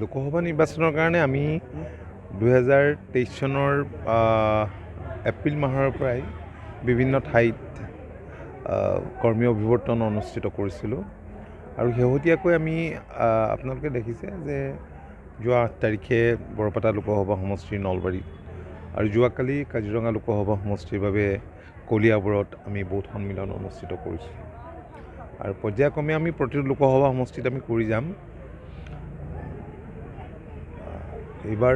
লোকসভা নিৰ্বাচনৰ কাৰণে আমি দুহেজাৰ তেইছ চনৰ এপ্ৰিল মাহৰ পৰাই বিভিন্ন ঠাইত কৰ্মী অভিৱৰ্তন অনুষ্ঠিত কৰিছিলোঁ। আৰু শেহতীয়াকৈ আমি আপোনালোকে দেখিছে যে যোৱা আঠ তাৰিখে বৰপেটা লোকসভা সমষ্টিৰ নলবাৰীত আৰু যোৱাকালি কাজিৰঙা লোকসভা সমষ্টিৰ বাবে কলিয়াবৰত আমি বৌদ্ধ সন্মিলন অনুষ্ঠিত কৰিছিলোঁ। আৰু পৰ্যায়ক্ৰমে আমি প্ৰতিটো লোকসভা সমষ্টিত আমি কৰি যাম। এইবাৰ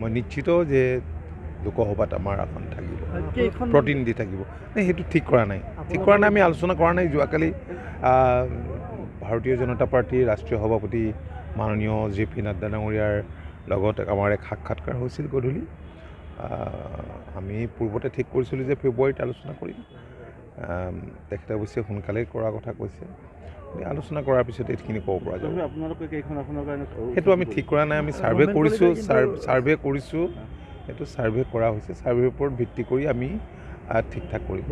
মই নিশ্চিত যে লোকসভাত আমাৰ আসন থাকিব। প্ৰতিনিধি থাকিব। নাই সেইটো ঠিক কৰা নাই। ঠিক কৰা নাই আমি আলোচনা কৰা নাই যোৱাকালি। ভাৰতীয় জনতা পাৰ্টীৰ ৰাষ্ট্ৰীয় সভাপতি মাননীয় জে পি নাড্ডা ডাঙৰীয়াৰ লগত আমাৰ এক সাক্ষাৎকাৰ হৈছিল গধূলি। আমি পূৰ্বতে ঠিক কৰিছিলোঁ যে ফেব্ৰুৱাৰীত আলোচনা কৰিম। তেখেতে অৱশ্যে সোনকালেই কৰাৰ কথা কৈছে। আলোচনা কৰাৰ পিছত এইখিনি ক'ব পৰা যাব। সেইটো আমি ঠিক কৰা নাই আমি ছাৰ্ভে কৰিছোঁ ছাৰ্ভে কৰিছোঁ সেইটো ছাৰ্ভে কৰা হৈছে ছাৰ্ভেৰ ওপৰত ভিত্তি কৰি আমি ঠিক ঠাক কৰিম।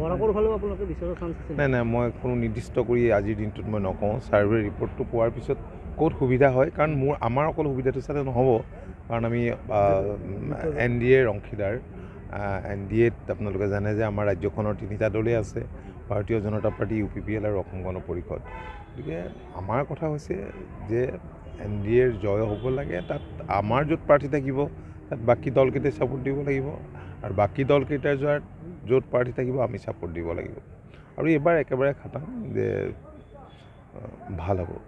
নাই নাই মই কোনো নিৰ্দিষ্ট কৰি আজিৰ দিনটোত মই নকওঁ। ছাৰ্ভে ৰিপৰ্টটো পোৱাৰ পিছত ক'ত সুবিধা হয় কাৰণ মোৰ আমাৰ অকল সুবিধাটো চালে নহ'ব কাৰণ আমি এন ডি এৰ অংশীদাৰ। এন ডি এত আপোনালোকে জানে যে আমাৰ ৰাজ্যখনৰ তিনিটা দলেই আছে Bharatiya Janata party U P P L আৰু অসম গণ পৰিষদ। গতিকে আমাৰ কথা হৈছে যে এন ডি এৰ জয় হ'ব লাগে তাত আমাৰ য'ত প্ৰাৰ্থী থাকিব তাত বাকী দলকেইটাই ছাপোৰ্ট দিব লাগিব আৰু বাকী দলকেইটাৰ যোৱাৰ য'ত প্ৰাৰ্থী থাকিব আমি ছাপোৰ্ট দিব লাগিব। আৰু এইবাৰ একেবাৰে খাটাং যে ভালো হ'ব।